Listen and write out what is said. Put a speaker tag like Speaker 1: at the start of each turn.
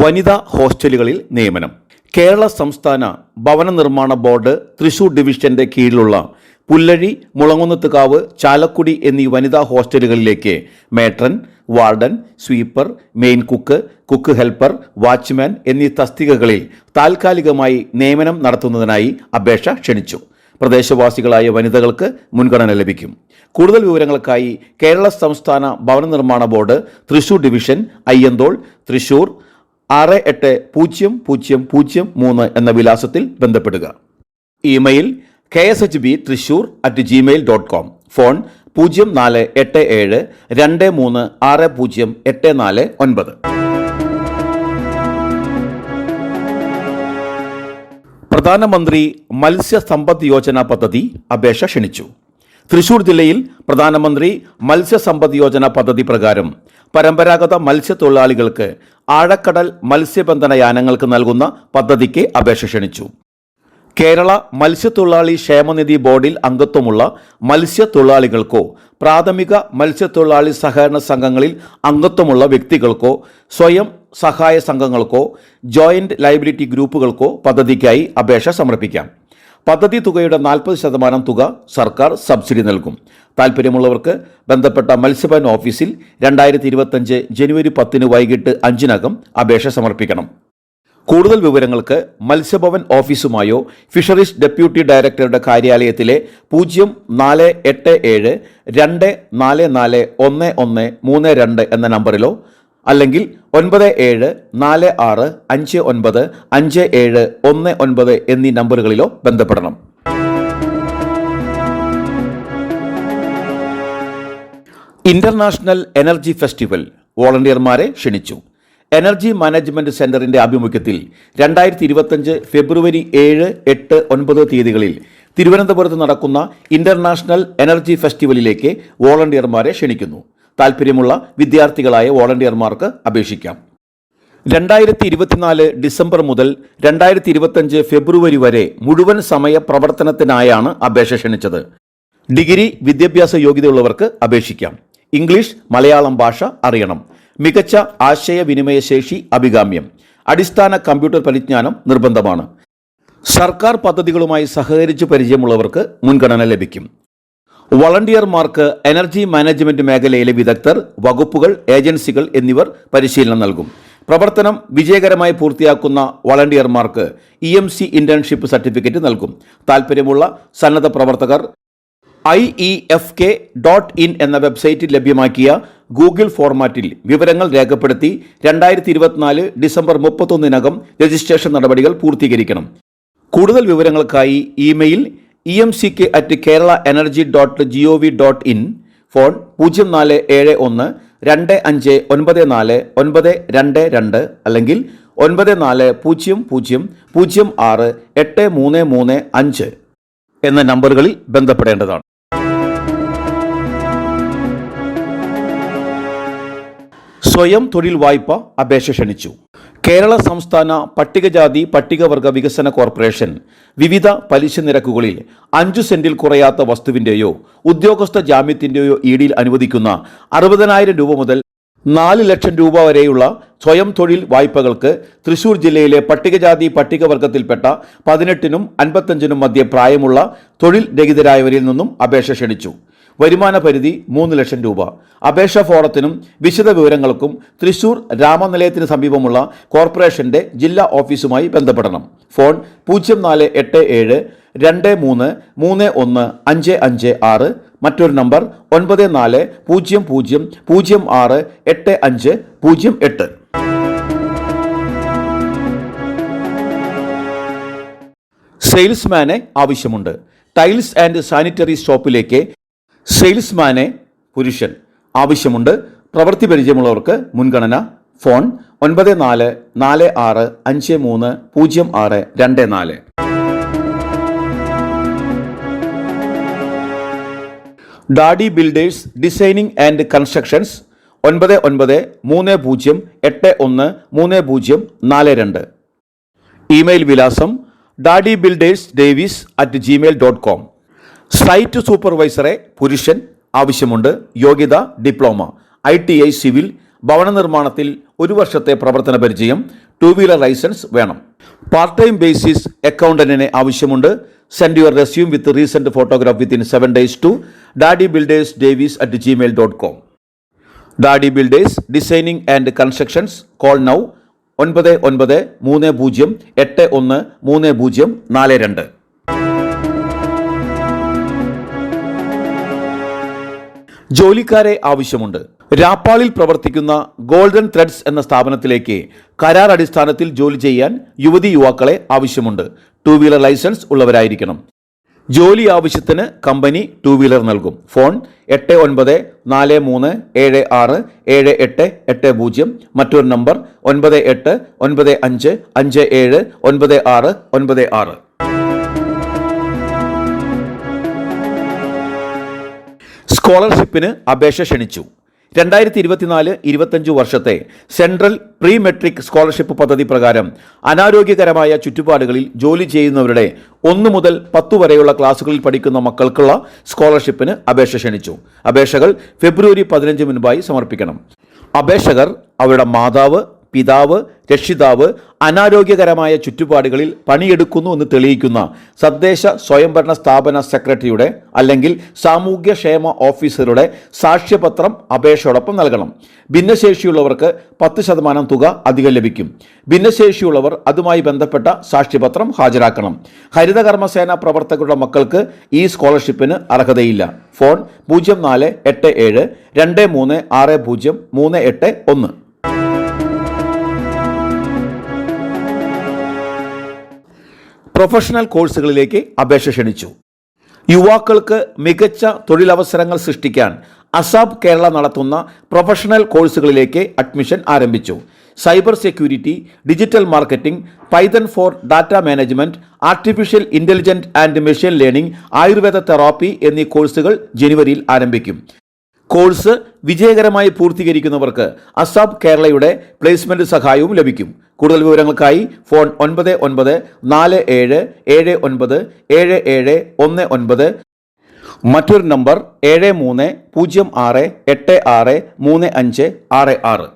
Speaker 1: വനിതാ ഹോസ്റ്റലുകളിൽ നിയമനം. കേരള സംസ്ഥാന ഭവന നിർമ്മാണ ബോർഡ് തൃശൂർ ഡിവിഷന്റെ കീഴിലുള്ള പുല്ലഴി മുളങ്ങുന്നത്തുകാവ് ചാലക്കുടി എന്നീ വനിതാ ഹോസ്റ്റലുകളിലേക്ക് matron warden sweeper main cook cook helper watchman എന്നീ തസ്തികകളിൽ താൽക്കാലികമായി നിയമനം നടത്തുന്നതിനായി അപേക്ഷ ക്ഷണിച്ചു. പ്രദേശവാസികളായ വനിതകൾക്ക് മുൻഗണന ലഭിക്കും. കൂടുതൽ വിവരങ്ങൾക്കായി കേരള സംസ്ഥാന ഭവന നിർമ്മാണ ബോർഡ് തൃശൂർ ഡിവിഷൻ അയ്യന്തോൾ തൃശൂർ ആറ് എട്ട് പൂജ്യം പൂജ്യം പൂജ്യം മൂന്ന് എന്ന വിലാസത്തിൽ ബന്ധപ്പെടുക. Email K S H B Thrissur at Gmail dot com phone പൂജ്യം നാല് എട്ട് ഏഴ് രണ്ട് മൂന്ന് ആറ് പൂജ്യം എട്ട് നാല് ഒൻപത്. പ്രധാനമന്ത്രി മത്സ്യ സമ്പദ് യോജന പദ്ധതി അപേക്ഷ ക്ഷണിച്ചു. തൃശൂർ ജില്ലയിൽ പ്രധാനമന്ത്രി മത്സ്യ മത്സ്യസമ്പദ് യോജന പദ്ധതി പ്രകാരം പരമ്പരാഗത മത്സ്യത്തൊഴിലാളികൾക്ക് ആഴക്കടൽ മത്സ്യബന്ധന യാനങ്ങൾക്ക് നൽകുന്ന പദ്ധതിക്ക് അപേക്ഷ ക്ഷണിച്ചു. കേരള മത്സ്യത്തൊഴിലാളി ക്ഷേമനിധി ബോർഡിൽ അംഗത്വമുള്ള മത്സ്യത്തൊഴിലാളികൾക്കോ പ്രാഥമിക മത്സ്യത്തൊഴിലാളി സഹകരണ സംഘങ്ങളിൽ അംഗത്വമുള്ള വ്യക്തികൾക്കോ സ്വയം സഹായ സംഘങ്ങൾക്കോ ജോയിന്റ് ലയബിലിറ്റി ഗ്രൂപ്പുകൾക്കോ പദ്ധതിക്കായി അപേക്ഷ സമർപ്പിക്കാം. പദ്ധതി തുകയുടെ നാൽപ്പത് ശതമാനം തുക സർക്കാർ സബ്സിഡി നൽകും. താൽപ്പര്യമുള്ളവർക്ക് ബന്ധപ്പെട്ട മത്സ്യഭവൻ ഓഫീസിൽ രണ്ടായിരത്തി ഇരുപത്തഞ്ച് ജനുവരി പത്തിന് വൈകിട്ട് അഞ്ചിനകം അപേക്ഷ സമർപ്പിക്കണം. കൂടുതൽ വിവരങ്ങൾക്ക് മത്സ്യഭവൻ ഓഫീസുമായോ ഫിഷറീസ് ഡെപ്യൂട്ടി ഡയറക്ടറുടെ കാര്യാലയത്തിലെ പൂജ്യം നാല് എട്ട് ഏഴ് രണ്ട് നാല് നാല് ഒന്ന് ഒന്ന് മൂന്ന് രണ്ട് എന്ന നമ്പറിലോ അല്ലെങ്കിൽ ഒൻപത് ഏഴ് നാല് ആറ് അഞ്ച് ഒൻപത് അഞ്ച് ഏഴ് ഒന്ന് ഒൻപത് എന്നീ നമ്പറുകളിലോ ബന്ധപ്പെടണം. ഇന്റർനാഷണൽ എനർജി ഫെസ്റ്റിവൽ വോളണ്ടിയർമാരെ ക്ഷണിച്ചു. എനർജി മാനേജ്മെന്റ് സെന്ററിന്റെ ആഭിമുഖ്യത്തിൽ രണ്ടായിരത്തി ഇരുപത്തഞ്ച് ഫെബ്രുവരി ഏഴ് എട്ട് ഒൻപത് തീയതികളിൽ തിരുവനന്തപുരത്ത് നടക്കുന്ന ഇന്റർനാഷണൽ എനർജി ഫെസ്റ്റിവലിലേക്ക് വോളണ്ടിയർമാരെ ക്ഷണിക്കുന്നു. താൽപ്പര്യമുള്ള വിദ്യാർത്ഥികളായ വോളണ്ടിയർമാർക്ക് അപേക്ഷിക്കാം. രണ്ടായിരത്തി ഇരുപത്തിനാല് ഡിസംബർ മുതൽ രണ്ടായിരത്തി ഇരുപത്തഞ്ച് ഫെബ്രുവരി വരെ മുഴുവൻ സമയ പ്രവർത്തനത്തിനായാണ് അപേക്ഷ ക്ഷണിച്ചത്. ഡിഗ്രി വിദ്യാഭ്യാസ യോഗ്യതയുള്ളവർക്ക് അപേക്ഷിക്കാം. ഇംഗ്ലീഷ് മലയാളം ഭാഷ അറിയണം. മികച്ച ആശയവിനിമയ ശേഷി അഭികാമ്യം. അടിസ്ഥാന കമ്പ്യൂട്ടർ പരിജ്ഞാനം നിർബന്ധമാണ്. സർക്കാർ പദ്ധതികളുമായി സഹകരിച്ച് പരിചയമുള്ളവർക്ക് മുൻഗണന ലഭിക്കും. വളണ്ടിയർമാർക്ക് എനർജി മാനേജ്മെന്റ് മേഖലയിലെ വിദഗ്ധർ വകുപ്പുകൾ ഏജൻസികൾ എന്നിവർ പരിശീലനം നൽകും. പ്രവർത്തനം വിജയകരമായി പൂർത്തിയാക്കുന്ന വളണ്ടിയർമാർക്ക് E M C internship certificate നൽകും. താൽപ്പര്യമുള്ള സന്നദ്ധ പ്രവർത്തകർ I E F K dot in എന്ന വെബ്സൈറ്റിൽ ലഭ്യമാക്കിയ ഗൂഗിൾ ഫോർമാറ്റിൽ വിവരങ്ങൾ രേഖപ്പെടുത്തി രണ്ടായിരത്തി ഇരുപത്തിനാല് ഡിസംബർ മുപ്പത്തൊന്നിനകം രജിസ്ട്രേഷൻ നടപടികൾ പൂർത്തീകരിക്കണം. കൂടുതൽ വിവരങ്ങൾക്കായി email E M C K at Kerala energy dot G O V dot in phone പൂജ്യം നാല് ഏഴ് ഒന്ന് രണ്ട് അഞ്ച് ഒൻപത് നാല് ഒൻപത് രണ്ട് രണ്ട് അല്ലെങ്കിൽ ഒൻപത് നാല് പൂജ്യം പൂജ്യം പൂജ്യം ആറ് എട്ട് മൂന്ന് മൂന്ന് അഞ്ച് എന്ന നമ്പറുകളിൽ ബന്ധപ്പെടേണ്ടതാണ്. സ്വയം തൊഴിൽ വായ്പ അപേക്ഷ ക്ഷണിച്ചു. കേരള സംസ്ഥാന പട്ടികജാതി പട്ടികവർഗ വികസന കോർപ്പറേഷൻ. വിവിധ പലിശ നിരക്കുകളിൽ അഞ്ചു സെന്റിൽ കുറയാത്ത വസ്തുവിന്റെയോ ഉദ്യോഗസ്ഥ ജാമ്യത്തിന്റെയോ ഈടിയിൽ അനുവദിക്കുന്ന അറുപതിനായിരം രൂപ മുതൽ നാല് ലക്ഷം രൂപ വരെയുള്ള സ്വയം തൊഴിൽ വായ്പകൾക്ക് തൃശൂർ ജില്ലയിലെ പട്ടികജാതി പട്ടികവർഗത്തിൽപ്പെട്ട പതിനെട്ടിനും അൻപത്തഞ്ചിനും മധ്യ പ്രായമുള്ള തൊഴിൽ രഹിതരായവരിൽ നിന്നും അപേക്ഷ ക്ഷണിച്ചു. വരുമാന പരിധി മൂന്ന് ലക്ഷം രൂപ. അപേക്ഷാ ഫോറത്തിനും വിശദ വിവരങ്ങൾക്കും തൃശൂർ രാമനിലയത്തിന് സമീപമുള്ള കോർപ്പറേഷന്റെ ജില്ലാ ഓഫീസുമായി ബന്ധപ്പെടണം. ഫോൺ പൂജ്യം നാല് എട്ട് ഏഴ് രണ്ട് മൂന്ന് മൂന്ന് ഒന്ന് അഞ്ച് അഞ്ച് ആറ്. മറ്റൊരു നമ്പർ ഒൻപത് നാല് പൂജ്യം പൂജ്യം പൂജ്യം ആറ് എട്ട് അഞ്ച് പൂജ്യം എട്ട്. സെയിൽസ്മാനെ ആവശ്യമുണ്ട്. ടൈൽസ് ആൻഡ് സാനിറ്ററി ഷോപ്പിലേക്ക് സെയിൽസ്മാനെ പുരുഷൻ ആവശ്യമുണ്ട്. പ്രവൃത്തി പരിചയമുള്ളവർക്ക് മുൻഗണന ഫോൺ ഒൻപത് നാല് നാല് ആറ് അഞ്ച് മൂന്ന് പൂജ്യം ആറ് രണ്ട് നാല്. Daddy builders designing and constructions ഒൻപത് ഒൻപത് മൂന്ന് പൂജ്യം എട്ട് ഒന്ന് മൂന്ന് പൂജ്യം നാല് രണ്ട്. ഇമെയിൽ വിലാസം daddy builders Davis at Gmail dot com site സൂപ്പർവൈസറെ പുരുഷൻ ആവശ്യമുണ്ട്. യോഗ്യത diploma I T I civil ഭവന നിർമ്മാണത്തിൽ ഒരു വർഷത്തെ പ്രവർത്തന പരിചയം ടു വീലർ ലൈസൻസ് വേണം. പാർട്ട് ടൈം ബേസിസ് അക്കൗണ്ടന്റിനെ ആവശ്യമുണ്ട്. Send your resume with recent photograph within seven days to daddy builders Davis at Gmail dot com daddy builders designing and constructions call now ഒൻപത് ഒൻപത് മൂന്ന് പൂജ്യം എട്ട് ഒന്ന് മൂന്ന് പൂജ്യം നാല് രണ്ട്. ജോലിക്കാരെ ആവശ്യമുണ്ട്. രാപ്പാളിൽ പ്രവർത്തിക്കുന്ന ഗോൾഡൻ ത്രെഡ്സ് എന്ന സ്ഥാപനത്തിലേക്ക് കരാർ അടിസ്ഥാനത്തിൽ ജോലി ചെയ്യാൻ യുവതി യുവാക്കളെ ആവശ്യമുണ്ട്. ടു വീലർ ലൈസൻസ് ഉള്ളവരായിരിക്കണം. ജോലി ആവശ്യത്തിന് കമ്പനി ടു വീലർ നൽകും. ഫോൺ എട്ട് ഒൻപത് നാല് മൂന്ന് ഏഴ് ആറ് ഏഴ് എട്ട് എട്ട് പൂജ്യം. മറ്റൊരു നമ്പർ ഒൻപത് എട്ട് ഒൻപത് അഞ്ച് അഞ്ച് ഏഴ് ഒൻപത് ആറ് ഒൻപത് ആറ്. സ്കോളർഷിപ്പിന് അപേക്ഷ ക്ഷണിച്ചു. രണ്ടായിരത്തി ഇരുപത്തിനാല് ഇരുപത്തഞ്ച് വർഷത്തെ സെൻട്രൽ പ്രീ മെട്രിക് സ്കോളർഷിപ്പ് പദ്ധതി പ്രകാരം അനാരോഗ്യകരമായ ചുറ്റുപാടുകളിൽ ജോലി ചെയ്യുന്നവരുടെ ഒന്ന് മുതൽ പത്തു വരെയുള്ള ക്ലാസുകളിൽ പഠിക്കുന്ന മക്കൾക്കുള്ള സ്കോളർഷിപ്പിന് അപേക്ഷ ക്ഷണിച്ചു. അപേക്ഷകൾ ഫെബ്രുവരി പതിനഞ്ച് മുൻപായി സമർപ്പിക്കണം. അപേക്ഷകർ അവരുടെ മാതാവ് പിതാവ് രക്ഷിതാവ് അനാരോഗ്യകരമായ ചുറ്റുപാടുകളിൽ പണിയെടുക്കുന്നു എന്ന് തെളിയിക്കുന്ന തദ്ദേശ സ്വയംഭരണ സ്ഥാപന സെക്രട്ടറിയുടെ അല്ലെങ്കിൽ സാമൂഹ്യക്ഷേമ ഓഫീസറുടെ സാക്ഷ്യപത്രം അപേക്ഷയോടൊപ്പം നൽകണം. ഭിന്നശേഷിയുള്ളവർക്ക് പത്ത് ശതമാനം തുക അധികം ലഭിക്കും. ഭിന്നശേഷിയുള്ളവർ അതുമായി ബന്ധപ്പെട്ട സാക്ഷ്യപത്രം ഹാജരാക്കണം. ഹരിതകർമ്മസേന പ്രവർത്തകരുടെ മക്കൾക്ക് ഈ സ്കോളർഷിപ്പിന് അർഹതയില്ല. ഫോൺ പൂജ്യം നാല് എട്ട് ഏഴ് രണ്ട് മൂന്ന് ആറ് പൂജ്യം മൂന്ന് എട്ട് ഒന്ന്. പ്രൊഫഷണൽ കോഴ്സുകളിലേക്ക് അപേക്ഷ ക്ഷണിച്ചു. യുവാക്കൾക്ക് മികച്ച തൊഴിലവസരങ്ങൾ സൃഷ്ടിക്കാൻ അസാബ് കേരള നടത്തുന്ന പ്രൊഫഷണൽ കോഴ്സുകളിലേക്ക് അഡ്മിഷൻ ആരംഭിച്ചു. Cyber security digital marketing Python for data management artificial intelligent and machine learning Ayurveda therapy എന്നീ കോഴ്സുകൾ ജനുവരിയിൽ ആരംഭിക്കും. കോഴ്സ് വിജയകരമായി പൂർത്തീകരിക്കുന്നവർക്ക് അസാബ് കേരളയുടെ പ്ലേസ്മെന്റ് സഹായവും ലഭിക്കും. കൂടുതൽ വിവരങ്ങൾക്കായി ഫോൺ ഒൻപത് ഒൻപത് നാല് ഏഴ് ഏഴ് ഒൻപത് ഏഴ് ഏഴ് ഒന്ന് ഒൻപത്. മറ്റൊരു നമ്പർ ഏഴ് മൂന്ന് പൂജ്യം ആറ് എട്ട് ആറ് മൂന്ന് അഞ്ച് ആറ് ആറ്.